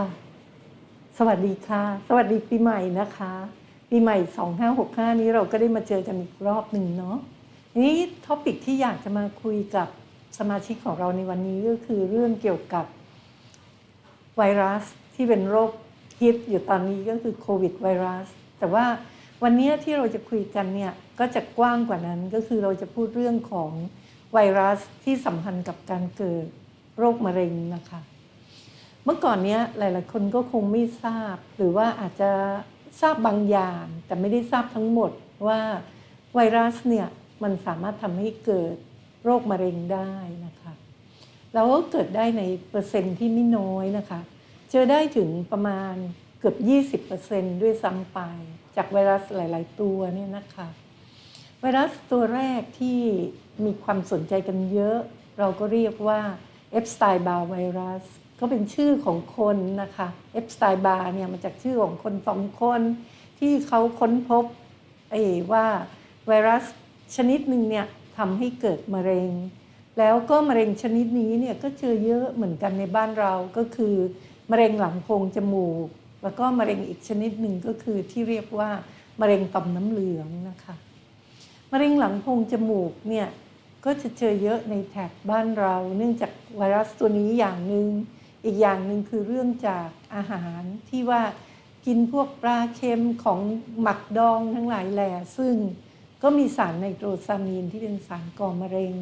ค่ะ สวัสดีค่ะ สวัสดีปีใหม่นะคะ ปีใหม่ 2565 นี้เราก็ได้มาเจอกันอีกรอบหนึ่งเนาะทีนี้ท็อปิกที่อยากจะมาคุยกับสมาชิกของเราในวันนี้ก็คือเรื่องเกี่ยวกับไวรัสที่เป็นโรคฮิตอยู่ตอนนี้ก็คือโควิดไวรัส แต่ว่าวันนี้ที่เราจะคุยกันเนี่ยก็จะกว้างกว่านั้นก็คือเราจะพูดเรื่องของไวรัสที่สัมพันธ์กับการเกิดโรคมะเร็งนะคะ เมื่อก่อนเนี้ยหลาย ๆ คนก็คงไม่ทราบ หรือว่าอาจจะทราบบางอย่าง แต่ไม่ได้ทราบทั้งหมดว่าไวรัสเนี่ยมันสามารถทำให้เกิดโรคมะเร็งได้นะคะแล้วก็เกิดได้ในเปอร์เซ็นต์ที่ไม่น้อยนะคะ เจอได้ถึงประมาณเกือบ 20%ด้วยซ้ำไป จากไวรัสหลาย ๆ ตัวเนี่ยนะคะ ไวรัสตัวแรกที่มีความสนใจกันเยอะ เราก็เรียกว่าเอฟสไตน์บาไวรัส ก็เป็นชื่อของคนนะคะเอฟสไตน์บาเนี่ยมาจากชื่อของคนสองคน ที่เขาค้นพบไอ้ว่าไวรัสชนิดหนึ่งเนี่ยทำให้เกิดมะเร็ง แล้วก็มะเร็งชนิดนี้เนี่ยก็เจอเยอะเหมือนกันในบ้านเราก็คือ มะเร็งหลังโพรงจมูก แล้วก็มะเร็งอีกชนิดหนึ่งก็คือที่เรียกว่ามะเร็งต่อมน้ำเหลืองนะคะมะเร็งหลังโพรงจมูกเนี่ยก็จะเจอเยอะในแถบบ้านเรา เนื่องจากไวรัสตัวนี้อย่างหนึ่ง อีกอย่างหนึ่งคือเรื่องจากอาหารที่ว่ากินพวกปลาเค็มของหมักดองทั้งหลายแหล่ซึ่งก็มีสารไนโตรซามีนที่เป็นสารก่อมะเร็ง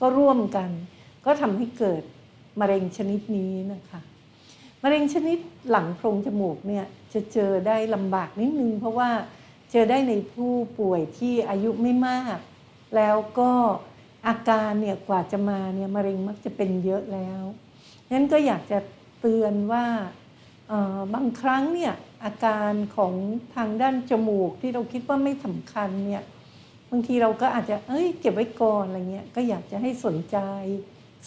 ก็ร่วมกัน ก็ทำให้เกิดมะเร็งชนิดนี้นะคะมะเร็งชนิดหลังโพรงจมูกเนี่ยจะเจอได้ลำบากนิดนึง เพราะว่าเจอได้ในผู้ป่วยที่อายุไม่มาก แล้วก็อาการเนี่ยกว่าจะมาเนี่ยมะเร็งมักจะเป็นเยอะแล้ว ฉะนั้นก็อยากจะเตือนว่าบางครั้งเนี่ยอาการของทางด้านจมูกที่เราคิดว่าไม่สำคัญเนี่ยบางทีเราก็อาจจะเอ้ยเก็บไว้ก่อนอะไรเงี้ยก็อยากจะให้สนใจ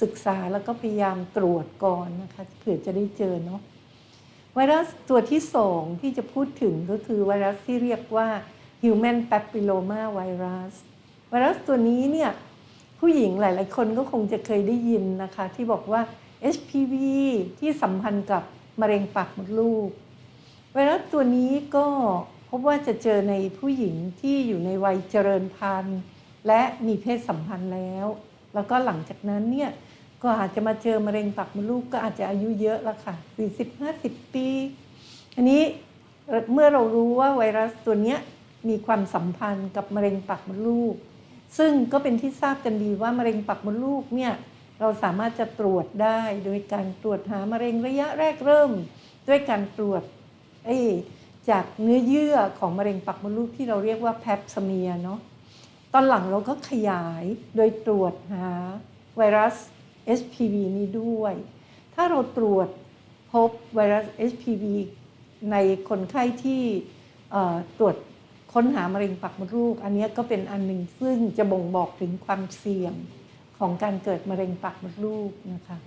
ศึกษาแล้วก็พยายามตรวจก่อนนะคะเผื่อจะได้เจอเนาะไวรัสตัวที่สองที่จะพูดถึงก็คือไวรัสที่เรียกว่า Human Papilloma Virus ไวรัสตัวนี้เนี่ยผู้หญิงหลาย ๆ คนก็คงจะเคยได้ยินนะคะที่บอกว่า HPV ที่สัมพันธ์กับมะเร็งปากมดลูก ไวรัสตัวนี้ก็พบว่าจะเจอในผู้หญิงที่อยู่ในวัยเจริญพันธุ์ และมีเพศสัมพันธ์แล้ว แล้วก็หลังจากนั้นเนี่ยก็อาจจะมาเจอมะเร็งปากมดลูกก็อาจจะอายุเยอะแล้วค่ะ40-50 ปี อันนี้เมื่อเรารู้ว่าไวรัสตัวนี้มีความสัมพันธ์กับมะเร็งปากมดลูก ซึ่งก็เป็นที่ทราบกันดีว่ามะเร็งปากมดลูกเนี่ย เราสามารถจะตรวจได้โดยการตรวจหามะเร็งระยะแรกเริ่ม ด้วยการตรวจจากเนื้อเยื่อของมะเร็งปากมดลูกที่เราเรียกว่าแพปสเมียเนาะตอนหลังเราก็ขยายโดยตรวจหาไวรัส HPV นี้ด้วย ถ้าเราตรวจพบไวรัส HPV ในคนไข้ที่ตรวจค้นหามะเร็งปากมดลูก อันนี้ก็เป็นอันหนึ่งซึ่งจะบ่งบอกถึงความเสี่ยง ของการเกิดมะเร็งปากมดลูกนะคะ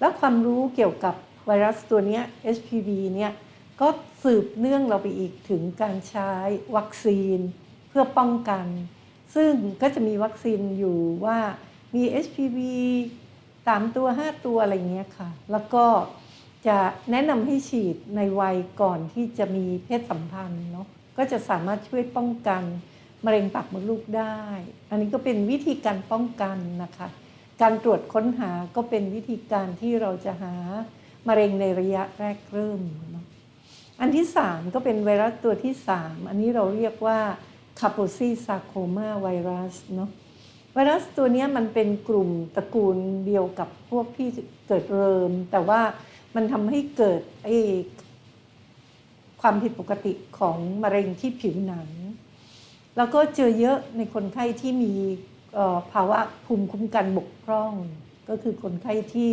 แล้วความรู้เกี่ยวกับไวรัสตัวนี้ HPV เนี่ยก็สืบเนื่องเราไปอีกถึงการใช้วัคซีนเพื่อป้องกัน ซึ่งก็จะมีวัคซีนอยู่ว่ามี HPV สามตัว 5 ตัวอะไรเงี้ยค่ะ แล้วก็จะแนะนำให้ฉีดในวัยก่อนที่จะมีเพศสัมพันธ์เนาะก็จะสามารถช่วยป้องกัน มะเร็งปากมดลูกได้ อันนี้ก็เป็นวิธีการป้องกันนะคะ การตรวจค้นหาก็เป็นวิธีการที่เราจะหามะเร็งในระยะแรกเริ่มเนาะอันที่ 3 ก็เป็นไวรัสตัวที่ 3 อันนี้เราเรียกว่าคาโปซีซาโคมาไวรัสเนาะไวรัสตัวนี้มันเป็นกลุ่มตระกูลเดียวกับพวกที่เกิดเริม แต่ว่ามันทำให้เกิดไอ้ความผิดปกติของมะเร็งที่ผิวหนัง แล้วก็เจอเยอะในคนไข้ที่มีภาวะภูมิคุ้มกันบกพร่อง ก็คือคนไข้ที่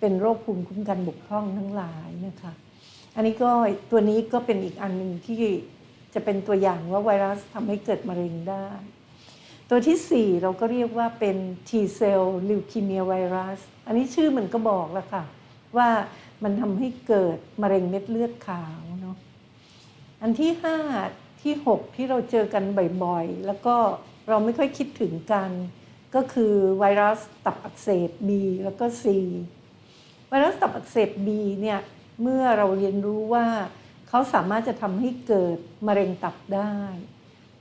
เป็นโรคภูมิคุ้มกันบกพร่องทั้งหลายนะคะ อันนี้ก็ตัวนี้ก็เป็นอีกอันหนึ่งที่จะเป็นตัวอย่างว่าไวรัสทำให้เกิดมะเร็งได้ ตัวที่ 4 เราก็เรียกว่าเป็น T cell leukemia virus อันนี้ชื่อมันก็บอกแล้วค่ะ ว่ามันทำให้เกิดมะเร็งเม็ดเลือดขาวเนาะอันที่ 5 ที่ 6 ที่เราเจอกันบ่อยๆ แล้วก็เราไม่ค่อยคิดถึงกัน ก็คือไวรัสตับอักเสบ B แล้วก็ C ไวรัสตับอักเสบ B เนี่ยเมื่อเราเรียนรู้ว่าเขาสามารถจะทำให้เกิดมะเร็งตับได้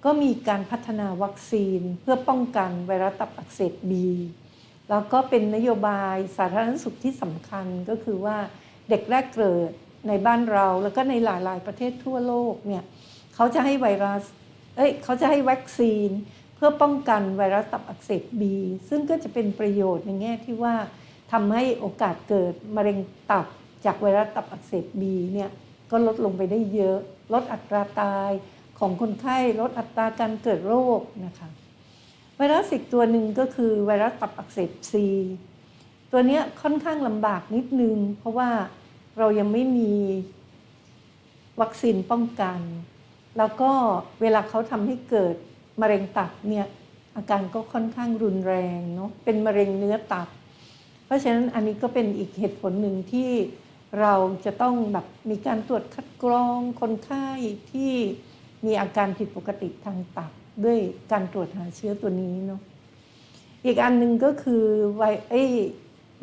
ก็มีการพัฒนาวัคซีนเพื่อป้องกันไวรัสตับอักเสบบีแล้วก็เป็นนโยบายสาธารณสุขที่สำคัญก็คือว่าเด็กแรกเกิดในบ้านเราแล้วก็ในหลาย ๆ ประเทศทั่วโลกเนี่ย เขาจะให้ไวรัส เอ้ยเขาจะให้วัคซีน เพื่อป้องกันไวรัสตับอักเสบบีซึ่งก็จะเป็นประโยชน์ในแง่ที่ว่าทำให้โอกาสเกิดมะเร็งตับจากไวรัสตับอักเสบบีเนี่ยก็ลดลงไปได้เยอะ ลดอัตราตายของคนไข้ลดอัตราการเกิดโรคนะคะไวรัสอีกตัวหนึ่งก็คือไวรัสตับอักเสบซีตัวเนี้ยค่อนข้างลำบากนิดนึง เพราะว่าเรายังไม่มีวัคซีนป้องกัน แล้วก็เวลาเขาทำให้เกิดมะเร็งตับเนี่ยอาการก็ค่อนข้างรุนแรงเนาะเป็นมะเร็งเนื้อตับ เพราะฉะนั้นอันนี้ก็เป็นอีกเหตุผลหนึ่งที่เราจะต้องแบบมีการตรวจคัดกรองคนไข้ที่มีอาการผิดปกติทางตับ ด้วยการตรวจหาเชื้อตัวนี้เนาะอีกอันหนึ่งก็คือไวไอ้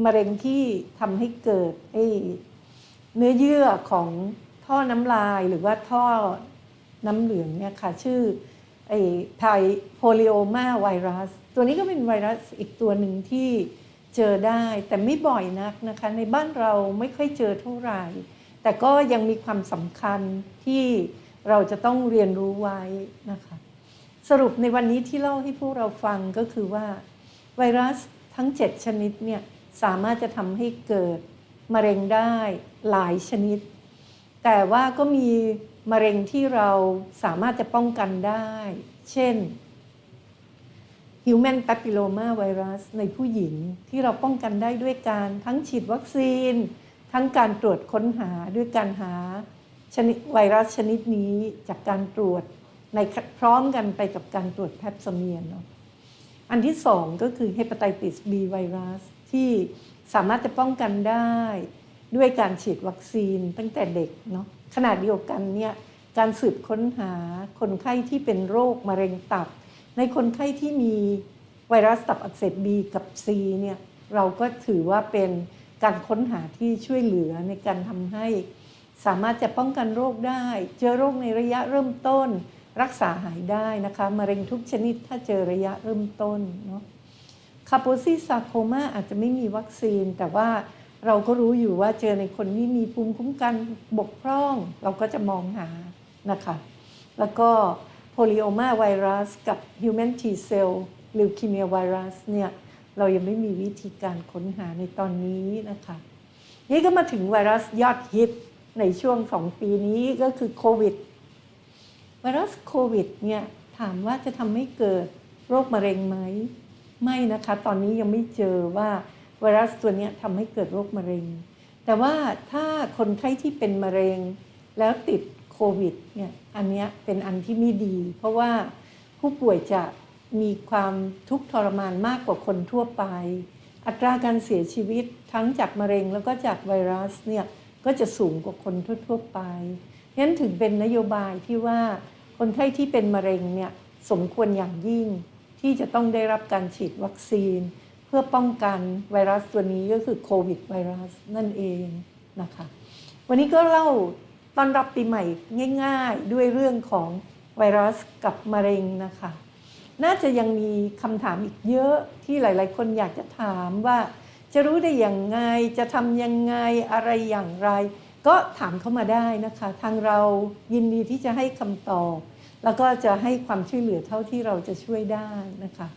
มะเร็งที่ทำให้เกิดไอ้เนื้อเยื่อของท่อน้ำลายหรือว่าท่อ น้ำเหลืองเนี่ยค่ะชื่อไอไทโพลิโอมาไวรัส ตัวนี้ก็เป็นไวรัสอีกตัวหนึ่งที่เจอได้แต่ไม่บ่อยนักนะคะ ในบ้านเราไม่ค่อยเจอเท่าไหร่ แต่ก็ยังมีความสำคัญที่เราจะต้องเรียนรู้ไว้นะคะ สรุปในวันนี้ที่เล่าให้พวกเราฟังก็คือว่า ไวรัสทั้ง 7 ชนิดเนี่ยสามารถจะทำให้เกิดมะเร็งได้หลายชนิด แต่ว่าก็มี มะเร็งที่เราสามารถจะป้องกันได้ เช่น Human Papilloma Virus ในผู้หญิงที่เราป้องกันได้ด้วยการทั้งฉีดวัคซีน ทั้งการตรวจค้นหาด้วยการหาชนิดไวรัสชนิดนี้จากการตรวจในพร้อมกันไปกับการตรวจแพปซเมียเนาะอันที่สองก็คือ Hepatitis B ไวรัสที่สามารถจะป้องกันได้ด้วยการฉีดวัคซีนตั้งแต่เด็กเนาะ ขณะเดียวกันเนี่ยการสืบค้นหาคนไข้ที่เป็นโรคมะเร็งตับ ในคนไข้ที่มีไวรัสตับอักเสบ B กับ C เนี่ยเราก็ถือว่าเป็นการค้นหาที่ช่วยเหลือในการทำให้ สามารถจะป้องกันโรคได้ เจอโรคในระยะเริ่มต้น รักษาหายได้นะคะมะเร็งทุกชนิดถ้าเจอระยะเริ่มต้นเนาะคาโปซิซาโคมาอาจจะไม่มีวัคซีนแต่ว่า เราก็รู้อยู่ว่าเจอในคนที่มีภูมิคุ้มกันบกพร่อง เราก็จะมองหานะคะ แล้วก็โพลิโอมาไวรัสกับ Human T cell ลิวคีเมียไวรัสเนี่ยเรายังไม่มีวิธีการค้นหาในตอนนี้นะคะ นี่ก็มาถึงไวรัสยอดฮิตในช่วงสองปีนี้ก็คือโควิด ไวรัสโควิดเนี่ยถามว่าจะทำให้เกิดโรคมะเร็งไหม ไม่นะคะ ตอนนี้ยังไม่เจอว่า ไวรัสตัวนี้ทำให้เกิดโรคมะเร็ง แต่ว่าถ้าคนไข้ที่เป็นมะเร็งแล้วติดโควิดเนี่ยอันนี้เป็นอันที่ไม่ดี เพราะว่าผู้ป่วยจะมีความทุกข์ทรมานมากกว่าคนทั่วไป อัตราการเสียชีวิตทั้งจากมะเร็งแล้วก็จากไวรัสเนี่ยก็จะสูงกว่าคนทั่ว ๆ ไปงั้นถึงเป็นนโยบายที่ว่าคนไข้ที่เป็นมะเร็งเนี่ยสมควรอย่างยิ่งที่จะต้องได้รับการฉีดวัคซีน เพื่อป้องกันไวรัสตัวนี้ก็คือโควิดไวรัสนั่นเองนะคะวันนี้ก็เล่าต้อนรับปีใหม่ง่าย ๆ ด้วยเรื่องของไวรัสกับมะเร็งนะคะ น่าจะยังมีคำถามอีกเยอะที่หลาย ๆ คนอยากจะถามว่า จะรู้ได้อย่างไงจะทำยังไงอะไรอย่างไร ก็ถามเข้ามาได้นะคะ ทางเรายินดีที่จะให้คำตอบ แล้วก็จะให้ความช่วยเหลือเท่าที่เราจะช่วยได้นะคะ